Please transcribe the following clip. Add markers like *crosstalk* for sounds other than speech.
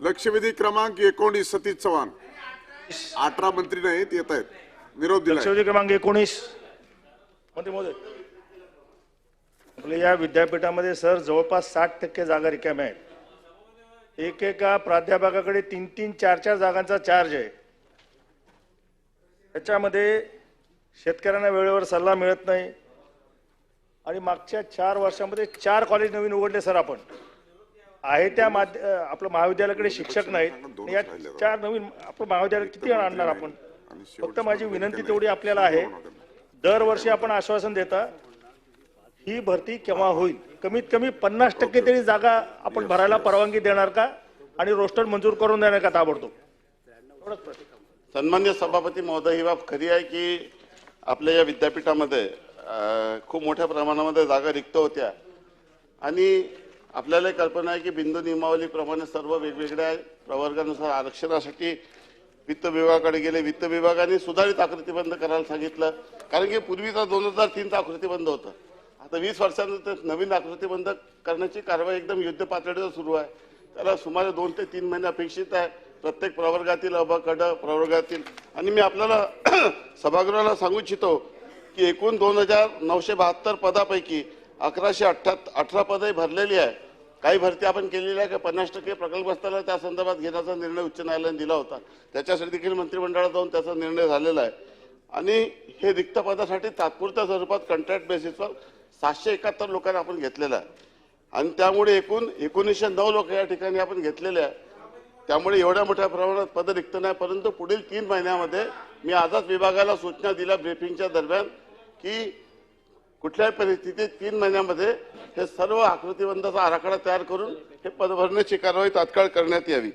लक्षवेधी क्रमांक एकोणीस सतीश चव्हाण. अठरा मंत्री नाहीत येत आहेत. निरोप दिला लक्षवेधी क्रमांक एकोणीस. मंत्री महोदय आपल्या या विद्यापीठामध्ये सर जवळपास साठ टक्के जागा रिकाम्या आहेत. एकेका प्राध्यापकाकडे तीन तीन चार चार जागांचा चार्ज आहे. त्याच्यामध्ये शेतकऱ्यांना वेळेवर सल्ला मिळत नाही. आणि मागच्या चार वर्षामध्ये चार कॉलेज नवीन उघडले सर आपण. आहे त्या माध्य आपलं महाविद्यालयाकडे शिक्षक नाहीत. या चार नवीन आपलं महाविद्यालय किती आणणार आपण? फक्त माझी विनंती तेवढी आपल्याला आहे. दरवर्षी आपण आश्वासन देता ही भरती केव्हा होईल? कमीत कमी पन्नास टक्के तरी जागा आपण भरायला परवानगी देणार का? आणि रोस्टर मंजूर करून देणार का ताबडतोब. सन्मान्य सभापती महोदय ही बाब खरी आहे की आपल्या या विद्यापीठामध्ये खूप मोठ्या प्रमाणामध्ये जागा रिक्त होत्या. आणि आपल्याला कल्पना आहे की बिंदू नियमावलीप्रमाणे सर्व वेगवेगळ्या प्रवर्गानुसार आरक्षणासाठी वित्त विभागाकडे गेले. वित्त विभागाने सुधारित आकृतीबंध करायला सांगितलं. कारण की पूर्वीचा दोन हजार तीनचा आकृतीबंध होतं. आता वीस वर्षानंतर नवीन आकृतीबंध करण्याची कारवाई एकदम युद्ध पातळीवर सुरू आहे. त्याला सुमारे दोन ते तीन महिने अपेक्षित आहे. प्रत्येक प्रवर्गातील अबकड प्रवर्गातील आणि मी आपल्याला *clears throat* सभागृहाला सांगू इच्छितो की एकूण दोन हजार नऊशे बहात्तर पदापैकी अकराशे अठ्ठा अठरा पदही भरलेली आहे. काही भरती आपण केलेल्या आहे का? पन्नास टक्के प्रकल्प असताना त्या संदर्भात घेण्याचा निर्णय उच्च न्यायालयाने दिला होता. त्याच्यासाठी देखील मंत्रिमंडळात जाऊन त्याचा निर्णय झालेला आहे. आणि हे रिक्त पदासाठी तात्पुरत्या स्वरूपात कॉन्ट्रॅक्ट बेसिसवर सातशे एकाहत्तर लोकांना आपण घेतलेलं आहे. आणि त्यामुळे एकूण एकोणीसशे नऊ लोक या ठिकाणी आपण घेतलेले आहे. त्यामुळे एवढ्या मोठ्या प्रमाणात पद रिक्त नाही परंतु पुढील तीन महिन्यामध्ये मी आजच विभागाला सूचना दिल्या ब्रीफिंगच्या दरम्यान की कुठल्याही परिस्थितीत तीन महिन्यामध्ये हे सर्व आकृतीबंधाचा आराखडा तयार करून हे पदभरण्याची कारवाई तात्काळ करण्यात यावी.